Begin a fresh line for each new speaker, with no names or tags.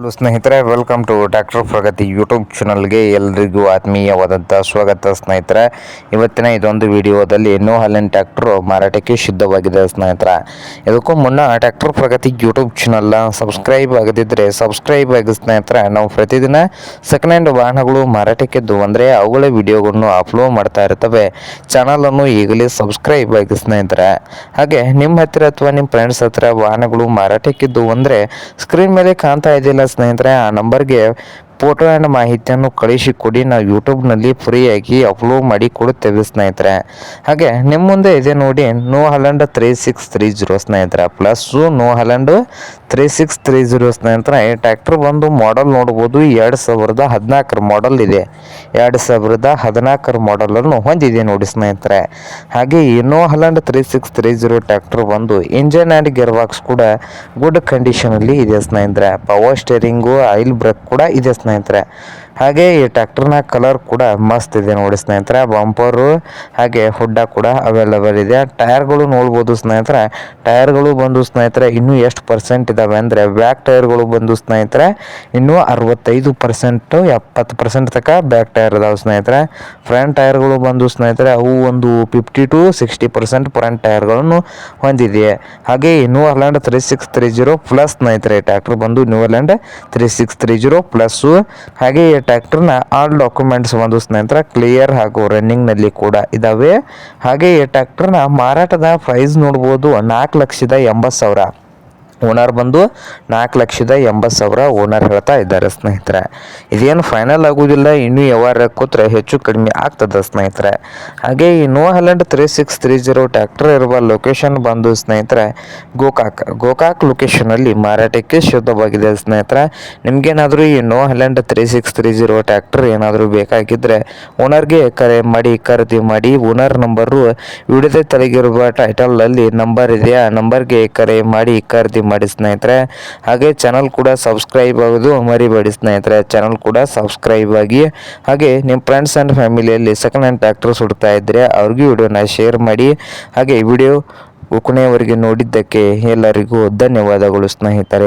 Hello ಸ್ನೇಹಿತರೆ welcome to tractor Pragati YouTube ಚಾನಲ್ಗೆ ಎಲ್ರಿಗೂ ಆತ್ಮೀಯವಾದಂಥ ಸ್ವಾಗತ ಸ್ನೇಹಿತರೆ. ಇವತ್ತಿನ ಇದೊಂದು ವಿಡಿಯೋದಲ್ಲಿ ನೋ ಹಲೆನ್ ಟ್ಯಾಕ್ಟ್ರು ಮಾರಾಟಕ್ಕೆ ಸಿದ್ಧವಾಗಿದೆ ಸ್ನೇಹಿತರೆ. ಇದಕ್ಕೂ ಮುನ್ನ ಟ್ಯಾಕ್ಟರ್ ಪ್ರಗತಿ ಯೂಟ್ಯೂಬ್ ಚಾನಲ್ನ ಸಬ್ಸ್ಕ್ರೈಬ್ ಆಗದಿದ್ದರೆ ಸಬ್ಸ್ಕ್ರೈಬ್ ಆಗಿ ಸ್ನೇಹಿತರೆ. ನಾವು ಪ್ರತಿದಿನ ಸೆಕೆಂಡ್ ಹ್ಯಾಂಡ್ ವಾಹನಗಳು ಮಾರಾಟಕ್ಕಿದ್ದು ಅಂದರೆ ಅವುಗಳ ವಿಡಿಯೋಗಳನ್ನು ಅಪ್ಲೋಡ್ ಮಾಡ್ತಾ ಇರ್ತವೆ. ಚಾನಲನ್ನು ಈಗಲೇ ಸಬ್ಸ್ಕ್ರೈಬ್ ಆಗಿ ಸ್ನೇಹಿತರೆ. ಹಾಗೆ ನಿಮ್ಮ ಹತ್ತಿರ ಅಥವಾ ನಿಮ್ಮ ಫ್ರೆಂಡ್ಸ್ ಹತ್ತಿರ ವಾಹನಗಳು ಮಾರಾಟಕ್ಕಿದ್ದು ಅಂದರೆ ಸ್ಕ್ರೀನ್ ಮೇಲೆ ಕಾಣ್ತಾ ಇದೆಯಲ್ಲ ಸ್ನೇಹಿತರೆ, ಆ ನಂಬರ್ಗೆ ಫೋಟೋ ಆ್ಯಂಡ್ ಮಾಹಿತಿಯನ್ನು ಕಳಿಸಿ ಕೊಡಿ. ನಾವು ಯೂಟ್ಯೂಬ್ನಲ್ಲಿ ಫ್ರೀಯಾಗಿ ಅಪ್ಲೋಡ್ ಮಾಡಿ ಕೊಡುತ್ತೇವೆ ಸ್ನೇಹಿತರೆ. ಹಾಗೆ ನಿಮ್ಮ ಮುಂದೆ ಇದೆ ನೋಡಿ New Holland three six three zero ಸ್ನೇಹಿತರೆ. Plus New Holland three six three zero ಸ್ನೇಹಿತರ ಈ ಟ್ರ್ಯಾಕ್ಟರ್ ಬಂದು ಮಾಡೆಲ್ ನೋಡ್ಬೋದು. ಎರಡು ಸಾವಿರದ ಹದಿನಾಲ್ಕರ ಮಾಡೆಲ್ ಇದೆ. ಎರಡು ಸಾವಿರದ ಹದಿನಾಲ್ಕರ ಮಾಡಲನ್ನು ಹೊಂದಿದೆ ನೋಡಿ ಸ್ನೇಹಿತರೆ. ಹಾಗೆ ಇನ್ನೋ Holland three six three zero tractor ಬಂದು ಇಂಜನ್ ಆ್ಯಂಡ್ ಗೇರ್ ಬಾಕ್ಸ್ ಕೂಡ ಗುಡ್ ಕಂಡೀಷನಲ್ಲಿ ಇದೆ ಸ್ನೇಹಿತರೆ. ಪವರ್ ಸ್ಟೇರಿಂಗು ಆಯಿಲ್ ಬ್ರೇಕ್ ಕೂಡ ಇದೆ ಸ್ನೇಹಿತರೆ. ಹಾಗೆ ಈ ಟ್ರ್ಯಾಕ್ಟರ್ನ ಕಲರ್ ಕೂಡ ಮಸ್ತ್ ಇದೆ ನೋಡಿ ಸ್ನೇಹಿತರೆ, ಬಂಪರು ಹಾಗೆ ಹುಡ್ಡ ಕೂಡ ಅವೈಲಬಲ್ ಇದೆ. ಟೈರ್ಗಳು ನೋಡ್ಬೋದು ಸ್ನೇಹಿತರೆ, ಟೈರ್ಗಳು ಬಂದು ಸ್ನೇಹಿತರೆ ಇನ್ನೂ ಎಷ್ಟು ಪರ್ಸೆಂಟ್ ಇದ್ದಾವೆ ಅಂದರೆ ಬ್ಯಾಕ್ ಟೈರ್ಗಳು ಬಂದು ಸ್ನೇಹಿತರೆ ಇನ್ನೂ ಅರವತ್ತೈದು ಪರ್ಸೆಂಟು ಎಪ್ಪತ್ತು ಪರ್ಸೆಂಟ್ ತನಕ ಬ್ಯಾಕ್ ಟೈರ್ ಇದಾವೆ ಸ್ನೇಹಿತರೆ. ಫ್ರಂಟ್ ಟೈರ್ಗಳು ಬಂದು ಸ್ನೇಹಿತರೆ ಅವು ಒಂದು fifty to sixty percent front ಟೈರ್ಗಳನ್ನು ಹೊಂದಿದೆ. ಹಾಗೆ New Holland three six three zero plus ಸ್ನೇಹಿತರೆ ಟ್ರ್ಯಾಕ್ಟರ್ ಬಂದು New Holland three six three zero plus ಹಾಗೆ ಟ್ರ್ಯಾಕ್ಟರ್ನ ಆಲ್ ಡಾಕ್ಯುಮೆಂಟ್ಸ್ ಒಂದು ನಂತರ ಕ್ಲಿಯರ್ ಹಾಗೂ ರನ್ನಿಂಗ್ನಲ್ಲಿ ಕೂಡ ಇದ್ದಾವೆ ಹಾಗೆ ಈ ಟ್ರ್ಯಾಕ್ಟರ್ನ ಮಾರಾಟದ ಪ್ರೈಸ್ ನೋಡ್ಬೋದು ನಾಲ್ಕು ಲಕ್ಷದ ಎಂಬತ್ತು ಸಾವಿರ. ಓನರ್ ಬಂದು ನಾಲ್ಕು ಲಕ್ಷದ ಎಂಬತ್ತು ಸಾವಿರ ಓನರ್ ಹೇಳ್ತಾ ಇದ್ದಾರೆ ಸ್ನೇಹಿತರೆ. ಇದೇನು ಫೈನಲ್ ಆಗೋದಿಲ್ಲ, ಇನ್ನೂ ಯಾವಾಗ ಕೂತ್ರೆ ಹೆಚ್ಚು ಕಡಿಮೆ ಆಗ್ತದೆ ಸ್ನೇಹಿತರೆ. ಹಾಗೆ ಈ New Holland three six three zero tractor ಇರುವ ಲೊಕೇಶನ್ ಬಂದು ಸ್ನೇಹಿತರೆ, ಗೋಕಾಕ್ ಗೋಕಾಕ್ ಲೊಕೇಶನಲ್ಲಿ ಮಾರಾಟಕ್ಕೆ ಶುದ್ಧವಾಗಿದೆ ಸ್ನೇಹಿತರೆ. ನಿಮಗೇನಾದರೂ ಈ New Holland three six three zero tractor ಏನಾದರೂ ಬೇಕಾಗಿದ್ದರೆ ಓನರ್ಗೆ ಕರೆ ಮಾಡಿ, ಖರೀದಿ ಮಾಡಿ, ಓನರ್ ನಂಬರು ವಿಡಿಯೋದ ತಲೆಗಿರುವ ಟೈಟಲಲ್ಲಿ ನಂಬರ್ ಇದೆಯಾ? ನಂಬರ್ಗೆ ಕರೆ ಮಾಡಿ, ಖರೀದಿ ಮಾಡಿ ಸ್ನೇಹಿತರೆ. ಹಾಗೆ ಚಾನಲ್ ಕೂಡ ಸಬ್ಸ್ಕ್ರೈಬ್ ಆಗೋದು ಮರಿಬೇಡಿ ಸ್ನೇಹಿತರೆ. ಚಾನಲ್ ಕೂಡ ಸಬ್ಸ್ಕ್ರೈಬ್ ಆಗಿ, ಹಾಗೆ ನಿಮ್ಮ ಫ್ರೆಂಡ್ಸ್ ಆ್ಯಂಡ್ ಫ್ಯಾಮಿಲಿಯಲ್ಲಿ ಸೆಕೆಂಡ್ ಹ್ಯಾಂಡ್ ಟ್ರ್ಯಾಕ್ಟರ್ಸ್ ಹುಡ್ತಾ ಇದ್ದರೆ ಅವ್ರಿಗೂ ವಿಡಿಯೋನ ಶೇರ್ ಮಾಡಿ. ಹಾಗೆ ವಿಡಿಯೋ ಕೊನೆಯವರೆಗೆ ನೋಡಿದ್ದಕ್ಕೆ ಎಲ್ಲರಿಗೂ ಧನ್ಯವಾದಗಳು ಸ್ನೇಹಿತರೆ.